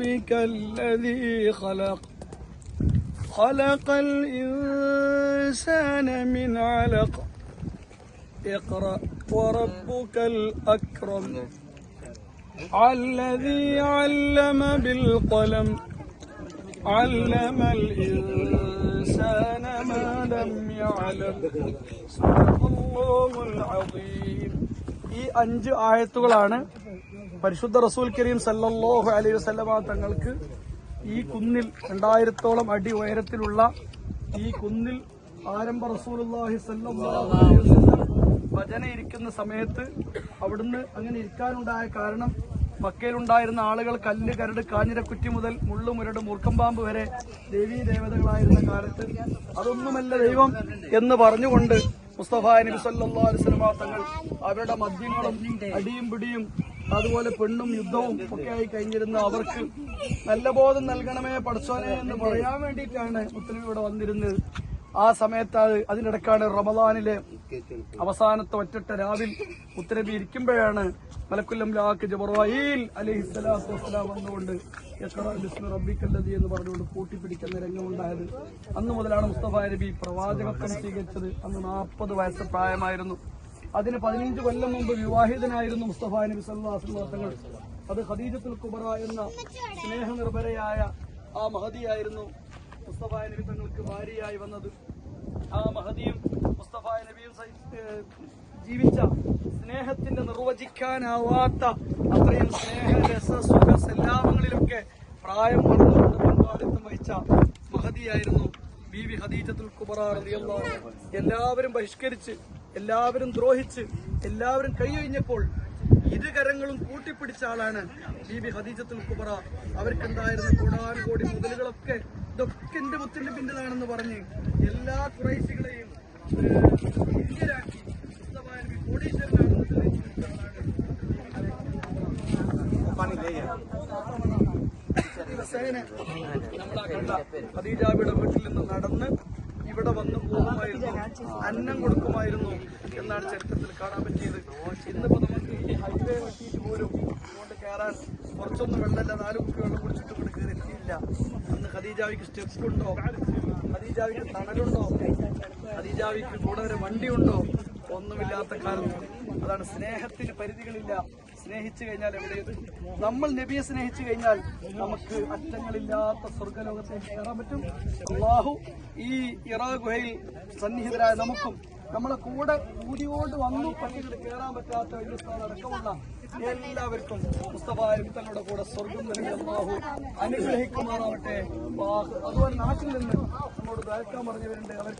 ربك الذي خلق خلق الإنسان من علق اقرأ وربك الأكرم الذي علم بالقلم علم الإنسان ما لم يعلم صدق الله العظيم ഈ അഞ്ച് ആയത്തുകളാണ് പരിശുദ്ധ റസൂൽ കരീം സല്ലാഹു അലൈഹി വസ്ലമ തങ്ങൾക്ക് ഈ കുന്നിൽ രണ്ടായിരത്തോളം അടി ഉയരത്തിലുള്ള ഈ കുന്നിൽ ആരംഭ വസല്ലം ഭജന ഇരിക്കുന്ന സമയത്ത് അവിടുന്ന് അങ്ങനെ ഇരിക്കാനുണ്ടായ കാരണം മക്കയിലുണ്ടായിരുന്ന ആളുകൾ കല്ല് കരട് കാഞ്ഞിരക്കുറ്റി മുതൽ മുള്ളു മുരട് മൂർക്കമ്പാമ്പ് വരെ ദേവീ ദേവതകളായിരുന്ന കാലത്ത് അതൊന്നുമല്ല ദൈവം എന്ന് പറഞ്ഞുകൊണ്ട് മുസ്തഫ നബി സല്ലല്ലാഹു അലൈഹി വസല്ലമ തങ്ങൾ അവരുടെ മദ്യങ്ങളും അടിയും പിടിയും അതുപോലെ പെണ്ണും യുദ്ധവും ഒക്കെ ആയി കഴിഞ്ഞിരുന്ന അവർക്ക് നല്ല ബോധം നൽകണമേ പഠിച്ചോനെ എന്ന് പറയാൻ വേണ്ടിയിട്ടാണ് മുസ്ലിം ഇവിടെ വന്നിരുന്നത്. ആ സമയത്ത് അത് അതിനിടക്കാണ് റമദാനിലെ അവസാനത്തെ ഒറ്റട്ട രാവിൽ ഉത്തരവി ഇരിക്കുമ്പോഴാണ് മലക്കുല്ലം ലാക്ക് ജബറായിൽ അലഹി സ്വലാത്തു വസ്സലാം വന്നുകൊണ്ട് റബ്ബിക്കല്ലതി എന്ന് പറഞ്ഞുകൊണ്ട് കൂട്ടിപ്പിടിക്കുന്ന രംഗമുണ്ടായത്. അന്ന് മുതലാണ് മുസ്തഫ നബി പ്രവാചകത്വം സ്വീകരിച്ചത്. അന്ന് നാൽപ്പത് വയസ്സ് പ്രായമായിരുന്നു. അതിന് പതിനഞ്ച് കൊല്ലം മുമ്പ് വിവാഹിതനായിരുന്നു മുസ്തഫ നബി സല്ലാഹു തങ്ങൾ. അത് ഖദീജത്തുൽ കുബറ എന്ന സ്നേഹനിർഭരയായ ആ മഹതിയായിരുന്നു മുസ്തഫ നബി തങ്ങൾക്ക് ഭാര്യയായി വന്നത്. ആ മഹതിയും മുസ്തഫ നബിയും ജീവിച്ച സ്നേഹത്തിന്റെ നിർവചിക്കാനാവാത്ത അത്രയും സ്നേഹ രസ സുഖ സല്ലാപങ്ങളിലൊക്കെ പ്രായം മറന്നുകൊണ്ട് പങ്കാളിത്തം വഹിച്ച മഹതിയായിരുന്നു ബി വി ഹദീജത്തുൽ കുബറ എല്ലാവരും ബഹിഷ്കരിച്ച് എല്ലാവരും ദ്രോഹിച്ച് എല്ലാവരും കൈയഴിഞ്ഞപ്പോൾ ഇരുകരങ്ങളും കൂട്ടിപ്പിടിച്ച ആളാണ് ബീബി ഹദീജത്തുൽ കുബറ. അവർക്കുണ്ടായിരുന്ന കോടാനുകോടി മുതലുകളൊക്കെ ഇതൊക്കെ എന്റെ മുത്തിന്റെ പിന്നിലാണെന്ന് പറഞ്ഞ് എല്ലാ കുറേശികളെയും ഇന്ത്യരാക്കി നമ്മളാ വീട്ടിൽ നിന്ന് നടന്ന് അന്നം കൊടുക്കുമായിരുന്നു എന്നാണ് ചരിത്രത്തിൽ കാണാൻ പറ്റിയത്. ഇന്നിപ്പോ നമുക്ക് ഈ ഹൈവേ വെട്ടിയിട്ട് പോലും ഇങ്ങോട്ട് കയറാൻ കുറച്ചൊന്നും വെള്ളമില്ല നാല് കുപ്പി വെള്ളം കുടിച്ചിട്ട് ഇവിടെ കയറിയിട്ടില്ല അന്ന് ഖദീജാവിക്ക് സ്റ്റെപ്പ് ഉണ്ടോ? ഖദീജാവിക്ക് തണലുണ്ടോ? ഖദീജാവിക്ക് കൂടെ ഒരു വണ്ടിയുണ്ടോ? ഒന്നുമില്ലാത്ത കാലത്ത് അതാണ് സ്നേഹത്തിന് പരിധികളില്ല. സ്നേഹിച്ചു കഴിഞ്ഞാൽ എവിടെയെത്തും നമ്മൾ നബിയെ സ്നേഹിച്ചു കഴിഞ്ഞാൽ നമുക്ക് അറ്റങ്ങളില്ലാത്ത സ്വർഗലോകത്തേക്ക് കയറാൻ പറ്റും. അള്ളാഹു ഈ ഇറാ ഗുഹയിൽ സന്നിഹിതരായ നമുക്കും നമ്മളെ കൂടെ കൂടിയോണ്ട് വന്നു പള്ളികൾ കയറാൻ പറ്റാത്ത വലിയ സ്ഥാനം അടക്കമുള്ള എല്ലാവർക്കും പുസ്തകാരുത്തങ്ങളുടെ കൂടെ സ്വർഗം നൽകി അള്ളാഹു അനുഗ്രഹിക്കുമാറാവട്ടെ. അതുപോലെ നാട്ടിൽ നിന്ന് നമ്മോട് ദ്വാരക്കാൻ പറഞ്ഞവരുണ്ട്. അവർ